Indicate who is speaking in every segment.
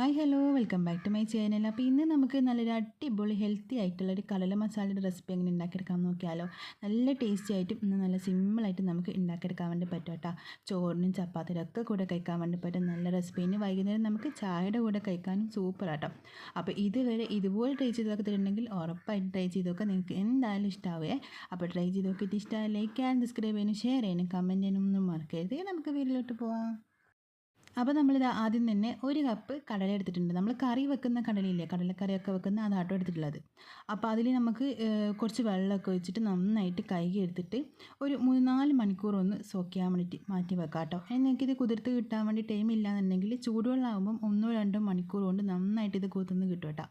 Speaker 1: Hi hello. Welcome back to my channel. അപ്പോൾ ഇന്ന് നമുക്ക് നല്ലൊരു അടിപൊളി ഹെൽത്തി ആയിട്ടുള്ള ഒരു കടല മസാലയുടെ റെസിപ്പി എങ്ങനെ ഉണ്ടാക്കിയെടുക്കാൻ നോക്കിയാലോ. നല്ല ടേസ്റ്റി ആയിട്ടും ഇന്ന് നല്ല സിമ്പിളായിട്ട് നമുക്ക് ഉണ്ടാക്കിയെടുക്കാൻ വേണ്ടി പറ്റും കേട്ടോ. ചോറിനും ചപ്പാത്തിനും ഒക്കെ കൂടെ കഴിക്കാൻ വേണ്ടി പറ്റും. നല്ല റെസിപ്പി ഇനി വൈകുന്നേരം നമുക്ക് ചായയുടെ കൂടെ കഴിക്കാനും സൂപ്പർ ആട്ടോ. അപ്പോൾ ഇതുവരെ ഇതുപോലെ ട്രൈ ചെയ്ത് നോക്കത്തിട്ടുണ്ടെങ്കിൽ ഉറപ്പായിട്ട് ട്രൈ ചെയ്ത് നോക്കുക നിങ്ങൾക്ക് എന്തായാലും ഇഷ്ടമാവേ അപ്പോൾ ട്രൈ ചെയ്ത് നോക്കിയിട്ട് ഇഷ്ടമായി ലൈക്ക് ചെയ്യാൻ സബ്സ്ക്രൈബ് ചെയ്യാനും ഷെയർ ചെയ്യാനും കമന്റ് ചെയ്യാനും ഒന്നും മറക്കരുത്. നമുക്ക് വീട്ടിലോട്ട് പോവാം. അപ്പോൾ നമ്മളിത് ആദ്യം തന്നെ ഒരു കപ്പ് കടല എടുത്തിട്ടുണ്ട്. നമ്മൾ കറി വെക്കുന്ന കടലയില്ലേ? കടലക്കറിയൊക്കെ വെക്കുന്ന അതാട്ടോ എടുത്തിട്ടുള്ളത്. അപ്പോൾ അതിൽ നമുക്ക് കുറച്ച് വെള്ളമൊക്കെ വെച്ചിട്ട് നന്നായിട്ട് കൈകി എടുത്തിട്ട് ഒരു മൂന്ന് നാല് മണിക്കൂർ ഒന്ന് സോക്ക് വേണ്ടിയിട്ട് മാറ്റി വെക്കാം കേട്ടോ ഇത് കുതിർത്ത് കിട്ടാൻ വേണ്ടി ടൈം ഇല്ലാന്നുണ്ടെങ്കിൽ ചൂടുവെള്ളമാകുമ്പം ഒന്നോ രണ്ടോ മണിക്കൂർ കൊണ്ട് നന്നായിട്ട് ഇത് കുതിർന്ന് കിട്ടും കേട്ടോ.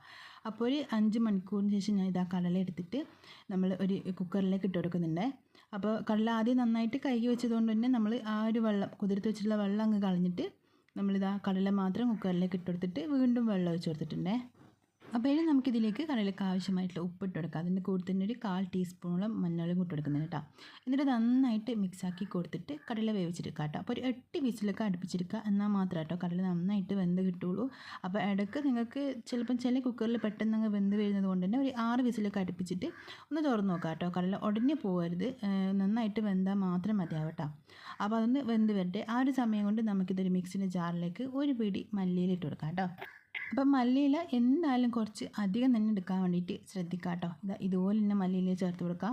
Speaker 1: അപ്പോൾ ഒരു അഞ്ച് മണിക്കൂറിന് ശേഷം ഞാൻ ഇതാ കടല എടുത്തിട്ട് നമ്മൾ ഒരു കുക്കറിലേക്ക് ഇട്ട് കൊടുക്കുന്നുണ്ട്. അപ്പോൾ കടല ആദ്യം നന്നായിട്ട് കൈകി വെച്ചതുകൊണ്ട് തന്നെ നമ്മൾ ആ ഒരു വെള്ളം കുതിർത്ത് വെച്ചിട്ടുള്ള വെള്ളം അങ്ങ് കളഞ്ഞിട്ട് നമ്മളിതാ കടല മാത്രം കുക്കറിലേക്ക് ഇട്ട് ഇട്ടെടുത്തിട്ട് വീണ്ടും വെള്ളം ഒഴിച്ച് കൊടുത്തിട്ടുണ്ടേ. അപ്പോൾ ഇനി നമുക്കിതിലേക്ക് കടലക്ക് ആവശ്യമായിട്ടുള്ള ഉപ്പിട്ട് കൊടുക്കാം അതിന്റെ കൂടെ തന്നെ ഒരു കാൽ ടീസ്പൂണോളം മഞ്ഞളും കൂട്ടി കൊടുക്കുന്നത് കേട്ടോ. എന്നിട്ട് നന്നായിട്ട് മിക്സാക്കി കൊടുത്തിട്ട് കടല വേവിച്ചെടുക്കുക കേട്ടോ. അപ്പോൾ ഒരു എട്ട് വിസിലൊക്കെ അടുപ്പിച്ചെടുക്കുക എന്നാൽ മാത്രമേ കേട്ടോ കടല നന്നായിട്ട് വെന്ത് കിട്ടുള്ളൂ അപ്പോൾ ഇടയ്ക്ക് നിങ്ങൾക്ക് ചിലപ്പം ചില കുക്കറിൽ പെട്ടെന്ന് അങ്ങ് വെന്ത് വരുന്നത് കൊണ്ട് തന്നെ ഒരു ആറ് വിസിലൊക്കെ അടുപ്പിച്ചിട്ട് ഒന്ന് തുറന്ന് നോക്കാം കേട്ടോ. കടല ഉടനെ പോകരുത്. നന്നായിട്ട് വെന്താൽ മാത്രം മതിയാവട്ടോ അപ്പോൾ അതൊന്ന് വെന്ത് വരട്ടെ. ആ ഒരു സമയം കൊണ്ട് നമുക്കിതൊരു മിക്സിന്റെ ജാറിലേക്ക് ഒരു പിടി മല്ലിയിലിട്ട് കൊടുക്കാം കേട്ടോ. അപ്പം മല്ലിയില എന്തായാലും കുറച്ച് അധികം തന്നെ എടുക്കാൻ വേണ്ടിയിട്ട് ശ്രദ്ധിക്കുക കേട്ടോ ഇതാ ഇതുപോലെ തന്നെ മല്ലിയില ചേർത്ത് കൊടുക്കുക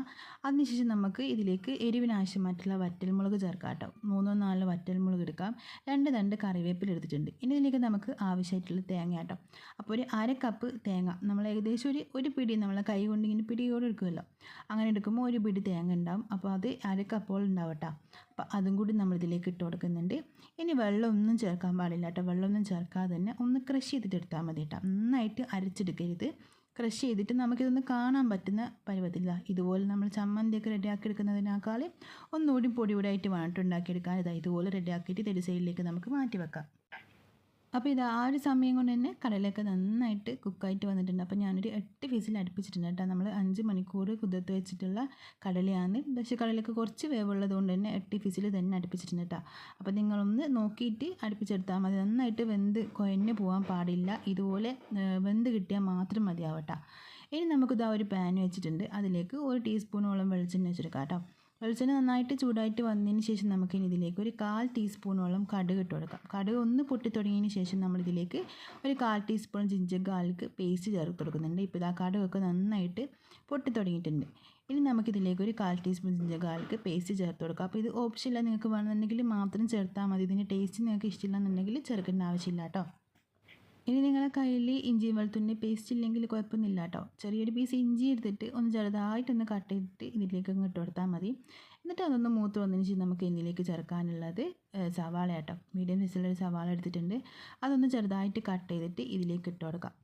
Speaker 1: അതിനുശേഷം നമുക്ക് ഇതിലേക്ക് എരിവിനാവശ്യമായിട്ടുള്ള വറ്റൽമുളക് ചേർക്കാം കേട്ടോ. മൂന്നോ നാലോ വറ്റൽമുളക് എടുക്കാം. രണ്ട് രണ്ട് കറിവേപ്പില എടുത്തിട്ടുണ്ട്. ഇനി ഇതിലേക്ക് നമുക്ക് ആവശ്യമായിട്ടുള്ള തേങ്ങ കേട്ടോ. അപ്പോൾ ഒരു അര കപ്പ് തേങ്ങ. നമ്മൾ ഏകദേശം ഒരു ഒരു പിടി നമ്മളെ കൈ കൊണ്ട് ഇങ്ങനെ പിടിയോടെ എടുക്കുമല്ലോ. അങ്ങനെ എടുക്കുമ്പോൾ ഒരു പിടി തേങ്ങ ഉണ്ടാവും. അപ്പോൾ അത് അര കപ്പോളം ഉണ്ടാവും അപ്പോൾ അതും കൂടി നമ്മൾ ഇതിലേക്ക് ഇട്ട് കൊടുക്കുന്നുണ്ട്. ഇനി വെള്ളമൊന്നും ചേർക്കാൻ പാടില്ല കേട്ടോ വെള്ളമൊന്നും ചേർക്കാതെ തന്നെ ഒന്ന് ക്രഷ് ചെയ്തിട്ട് എടുത്താൽ മതി കേട്ടോ നന്നായിട്ട് അരച്ചെടുക്കരുത്. ക്രഷ് ചെയ്തിട്ട് നമുക്കിതൊന്ന് കാണാൻ പറ്റുന്ന പരുവത്തില്ല ഇതുപോലെ നമ്മൾ ചമ്മന്തിയൊക്കെ റെഡിയാക്കി എടുക്കുന്നതിനേക്കാളും ഒന്നുകൂടി പൊടി പൊടിയായിട്ട് വേണ്ടിട്ട് ഉണ്ടാക്കിയെടുക്കാൻ. ഇതാ ഇതുപോലെ റെഡിയാക്കിയിട്ട് തെരു സൈഡിലേക്ക് നമുക്ക് മാറ്റി വെക്കാം. അപ്പോൾ ഇത് ആ ഒരു സമയം കൊണ്ട് തന്നെ കടലൊക്കെ നന്നായിട്ട് കുക്കായിട്ട് വന്നിട്ടുണ്ട്. അപ്പോൾ ഞാനൊരു എട്ട് ഫീസിൽ അടുപ്പിച്ചിട്ടുണ്ട് കേട്ടോ. നമ്മൾ അഞ്ച് മണിക്കൂർ കുതിർത്ത് വെച്ചിട്ടുള്ള കടലയാണ്. പക്ഷേ കടലൊക്കെ കുറച്ച് വേവുള്ളത് കൊണ്ട് തന്നെ എട്ട് ഫീസിൽ തന്നെ അടുപ്പിച്ചിട്ടുണ്ട് കേട്ടോ. അപ്പോൾ നിങ്ങളൊന്ന് നോക്കിയിട്ട് അടുപ്പിച്ചെടുത്താൽ മതി. നന്നായിട്ട് വെന്ത് കുഴഞ്ഞു പോകാൻ പാടില്ല. ഇതുപോലെ വെന്ത് കിട്ടിയാൽ മാത്രം മതിയാവട്ടോ. ഇനി നമുക്കിതാ ഒരു പാൻ വെച്ചിട്ടുണ്ട്. അതിലേക്ക് ഒരു ടീസ്പൂണോളം വെളിച്ചെണ്ണ വെച്ചെടുക്കാം കേട്ടോ. വെളിച്ചെണ്ണ നന്നായിട്ട് ചൂടായിട്ട് വന്നതിന് ശേഷം നമുക്കിനി ഇതിലേക്ക് ഒരു കാൽ ടീസ്പൂണോളം കടുക് ഇട്ട് കൊടുക്കാം. കടുക് ഒന്ന് പൊട്ടിത്തുടങ്ങിയതിന് ശേഷം നമ്മളിതിലേക്ക് ഒരു കാൽ ടീസ്പൂൺ ജിഞ്ചർ ഗാർലിക് പേസ്റ്റ് ചേർത്ത് കൊടുക്കുന്നുണ്ട്. ഇപ്പോൾ ഇതാ കടുകൊക്കെ നന്നായിട്ട് പൊട്ടിത്തുടങ്ങിയിട്ടുണ്ട് ഇനി നമുക്കിതിലേക്ക് ഒരു കാൽ ടീസ്പൂൺ ജിഞ്ചർ ഗാർലിക് പേസ്റ്റ് ചേർത്ത് കൊടുക്കാം. അപ്പോൾ ഇത് ഓപ്ഷനില്ല നിങ്ങൾക്ക് വേണമെന്നുണ്ടെങ്കിൽ മാത്രം ചേർത്താൽ മതി. ഇതിന്റെ ടേസ്റ്റ് നിങ്ങൾക്ക് ഇഷ്ടമില്ല എന്നുണ്ടെങ്കിൽ ചേർക്കേണ്ട ആവശ്യമില്ല കേട്ടോ. ഇനി നിങ്ങളുടെ കയ്യിൽ ഇഞ്ചി വെളുത്തുള്ളി പേസ്റ്റ് ഇല്ലെങ്കിൽ കുഴപ്പമൊന്നുമില്ല കേട്ടോ. ചെറിയൊരു പീസ് ഇഞ്ചി എടുത്തിട്ട് ഒന്ന് ചെറുതായിട്ടൊന്ന് കട്ട് ചെയ്തിട്ട് ഇതിലേക്ക് അങ്ങ് ഇട്ട് കൊടുത്താൽ മതി. എന്നിട്ട് അതൊന്ന് മൂത്ത് വന്നതിന് ശേഷം നമുക്ക് ഇതിലേക്ക് ചേർക്കാനുള്ളത് സവാള കേട്ടോ. മീഡിയം സൈസിലൊരു സവാള എടുത്തിട്ടുണ്ട്. അതൊന്ന് ചെറുതായിട്ട് കട്ട് ചെയ്തിട്ട് ഇതിലേക്ക് ഇട്ട് കൊടുക്കാം.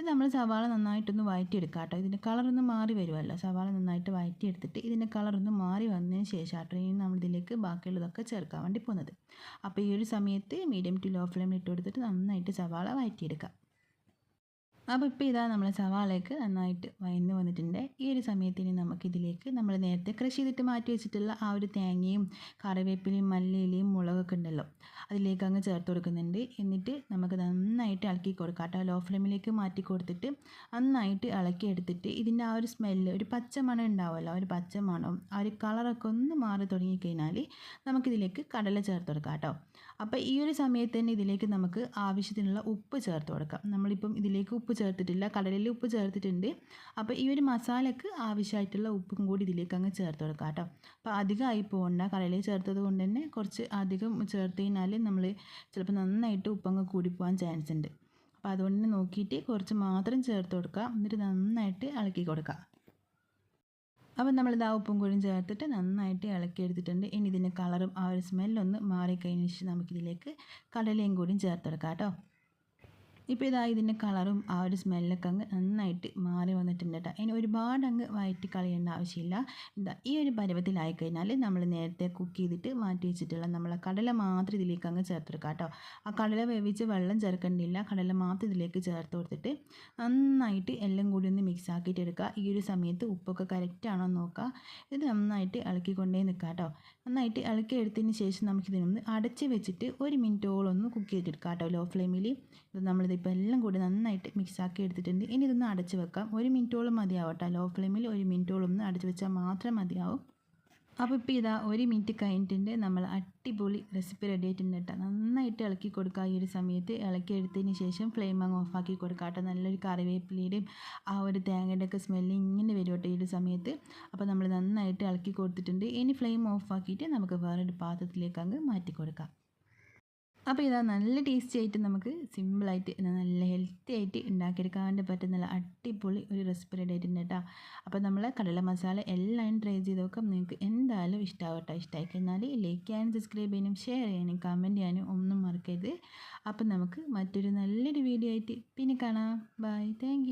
Speaker 1: ഇത് നമ്മൾ സവാള നന്നായിട്ടൊന്ന് വഴറ്റിയെടുക്കുക കേട്ടോ. ഇതിന്റെ കളറൊന്ന് മാറി വരുമല്ലോ. സവാള നന്നായിട്ട് വഴറ്റിയെടുത്തിട്ട് ഇതിന്റെ കളറൊന്ന് മാറി വന്നതിന് ശേഷം കേട്ടോ ഇനി നമ്മൾ ഇതിലേക്ക് ബാക്കിയുള്ളതൊക്കെ ചേർക്കാൻ വേണ്ടി പോകുന്നത്. അപ്പോൾ ഈ ഒരു സമയത്ത് മീഡിയം ടു ലോ ഫ്ലെയിമിൽ ഇട്ട് കൊടുത്തിട്ട് നന്നായിട്ട് സവാള വഴറ്റിയെടുക്കാം അപ്പോൾ ഇപ്പോൾ ഇതാ നമ്മൾ സവാളയ്ക്ക് നന്നായിട്ട് വയന്ന് വന്നിട്ടുണ്ട്. ഈ ഒരു സമയത്തിന് നമുക്കിതിലേക്ക് നമ്മൾ നേരത്തെ കൃഷി ചെയ്തിട്ട് മാറ്റി വെച്ചിട്ടുള്ള ആ ഒരു തേങ്ങയും കറിവേപ്പിലയും മല്ലിയിലയും മുളകൊക്കെ ഉണ്ടല്ലോ അതിലേക്ക് അങ്ങ് ചേർത്ത് കൊടുക്കുന്നുണ്ട്. എന്നിട്ട് നമുക്ക് നന്നായിട്ട് ഇളക്കി കൊടുക്കാം കേട്ടോ. ലോ ഫ്ലെയിമിലേക്ക് മാറ്റി കൊടുത്തിട്ട് നന്നായിട്ട് ഇളക്കി എടുത്തിട്ട് ഇതിന്റെ ആ ഒരു സ്മെല്ല് ഒരു പച്ച മണം ഉണ്ടാവുമല്ലോ ഒരു പച്ച മണം ആ ഒരു കളറൊക്കെ ഒന്ന് മാറി തുടങ്ങിക്കഴിഞ്ഞാൽ നമുക്കിതിലേക്ക് കടല ചേർത്ത് കൊടുക്കാം കേട്ടോ. അപ്പോൾ ഈ ഒരു സമയത്ത് തന്നെ ഇതിലേക്ക് നമുക്ക് ആവശ്യത്തിനുള്ള ഉപ്പ് ചേർത്ത് കൊടുക്കാം. നമ്മളിപ്പം ഇതിലേക്ക് ഉപ്പ് ചേർത്തിട്ടില്ല. കടലിൽ ഉപ്പ് ചേർത്തിട്ടുണ്ട്. അപ്പോൾ ഈ ഒരു മസാലയ്ക്ക് ആവശ്യമായിട്ടുള്ള ഉപ്പും കൂടി ഇതിലേക്ക് അങ്ങ് ചേർത്ത് കൊടുക്കാം കേട്ടോ. അപ്പോൾ അധികമായി പോകണ്ട കടലിൽ ചേർത്തത് കൊണ്ട് തന്നെ കുറച്ച് അധികം ചേർത്ത് കഴിഞ്ഞാൽ നമ്മൾ ചിലപ്പോൾ നന്നായിട്ട് ഉപ്പങ്ങ് കൂടിപ്പോകാൻ ചാൻസ് ഉണ്ട്. അപ്പോൾ അതുകൊണ്ട് നോക്കിയിട്ട് കുറച്ച് മാത്രം ചേർത്ത് കൊടുക്കുക എന്നിട്ട് നന്നായിട്ട് ഇളക്കി കൊടുക്കുക അപ്പം നമ്മളിത് ആ ഉപ്പും കൂടിയും ചേർത്തിട്ട് നന്നായിട്ട് ഇളക്കി എടുത്തിട്ടുണ്ട്. ഇനി ഇതിന്റെ കളറും ആ ഒരു സ്മെല്ലൊന്ന് മാറിക്കഴിഞ്ഞ നമുക്കിതിലേക്ക് കടലയും കൂടിയും ചേർത്തെടുക്കാം കേട്ടോ. ഇപ്പോൾ ഇതാ ഇതിന്റെ കളറും ആ ഒരു സ്മെല്ലൊക്കെ അങ്ങ് നന്നായിട്ട് മാറി വന്നിട്ടുണ്ട് കേട്ടോ. ഇനി ഒരുപാട് അങ്ങ് വയറ്റി കളയേണ്ട ആവശ്യമില്ല. എന്താ ഈ ഒരു പരുവത്തിലായി കഴിഞ്ഞാൽ നമ്മൾ നേരത്തെ കുക്ക് ചെയ്തിട്ട് മാറ്റി വെച്ചിട്ടുള്ള നമ്മൾ കടല മാത്രം ഇതിലേക്ക് അങ്ങ് ചേർത്തെടുക്കാം കേട്ടോ. ആ കടല വേവിച്ച് വെള്ളം ചേർക്കേണ്ടിയില്ല. കടല മാത്രം ഇതിലേക്ക് ചേർത്ത് കൊടുത്തിട്ട് നന്നായിട്ട് എല്ലാം കൂടി ഒന്ന് മിക്സ് ആക്കിയിട്ട് എടുക്കുക. ഈ ഒരു സമയത്ത് ഉപ്പൊക്കെ കറക്റ്റാണോ നോക്കുക. ഇത് നന്നായിട്ട് ഇളക്കിക്കൊണ്ടേ നിൽക്കുക കേട്ടോ. നന്നായിട്ട് ഇളക്കി എടുത്തതിന് ശേഷം നമുക്കിതിനൊന്ന് അടച്ച് വെച്ചിട്ട് ഒരു മിനിറ്റോളം ഒന്ന് കുക്ക് ചെയ്തെടുക്കാം കേട്ടോ. ലോ. ഫ്ലെയിമിൽ ഇത് നമ്മളിതിപ്പോൾ എല്ലാം കൂടി നന്നായിട്ട് മിക്സാക്കി എടുത്തിട്ടുണ്ട്. ഇനി ഇതൊന്ന് അടച്ച് വെക്കാം. ഒരു മിനിറ്റോളം മതിയാവട്ടെ. ലോ ഫ്ലെയിമിൽ ഒരു മിനിറ്റോളം ഒന്ന് അടച്ച് വെച്ചാൽ മാത്രം മതിയാവും. അപ്പോൾ ഇപ്പോൾ ഇതാ ഒരു മിനിറ്റ് കഴിഞ്ഞിട്ടുണ്ട്. നമ്മൾ അടിപൊളി റെസിപ്പി റെഡി ആയിട്ടുണ്ട് കേട്ടോ. നന്നായിട്ട് ഇളക്കി കൊടുക്കുക ഈ ഒരു സമയത്ത്. ഇളക്കി എടുത്തതിന് ശേഷം ഫ്ലെയിം അങ്ങ് ഓഫാക്കി കൊടുക്കുക കേട്ടോ. നല്ലൊരു കറിവേപ്പിലയുടെയും ആ ഒരു തേങ്ങയുടെ ഒക്കെ സ്മെല്ല് ഇങ്ങനെ വരും കേട്ടോ ഈ ഒരു സമയത്ത്. അപ്പോൾ നമ്മൾ നന്നായിട്ട് ഇളക്കി കൊടുത്തിട്ടുണ്ട്. ഇനി ഫ്ലെയിം ഓഫാക്കിയിട്ട് നമുക്ക് വേറൊരു പാത്രത്തിലേക്ക് അങ്ങ് മാറ്റി കൊടുക്കാം. അപ്പോൾ ഇതാ നല്ല ടേസ്റ്റി ആയിട്ട് നമുക്ക് സിമ്പിളായിട്ട് നല്ല ഹെൽത്തി ആയിട്ട് ഉണ്ടാക്കിയെടുക്കാൻ പറ്റുന്ന അടിപൊളി ഒരു റെസിപ്പി റെഡി ആയിട്ടുണ്ട് കേട്ടോ. അപ്പോൾ നമ്മൾ കടല മസാല എല്ലാം ട്രൈ ചെയ്ത് നോക്കാം നിങ്ങൾക്ക് എന്തായാലും ഇഷ്ടമാവട്ടെ ഇഷ്ടമായി കഴിഞ്ഞാൽ ലൈക്ക് ചെയ്യാനും സബ്സ്ക്രൈബ് ചെയ്യാനും ഷെയർ ചെയ്യാനും കമന്റ് ചെയ്യാനും ഒന്നും മറക്കരുത്. അപ്പോൾ നമുക്ക് മറ്റൊരു നല്ലൊരു വീഡിയോ ആയിട്ട് പിന്നെ കാണാം. Bye thank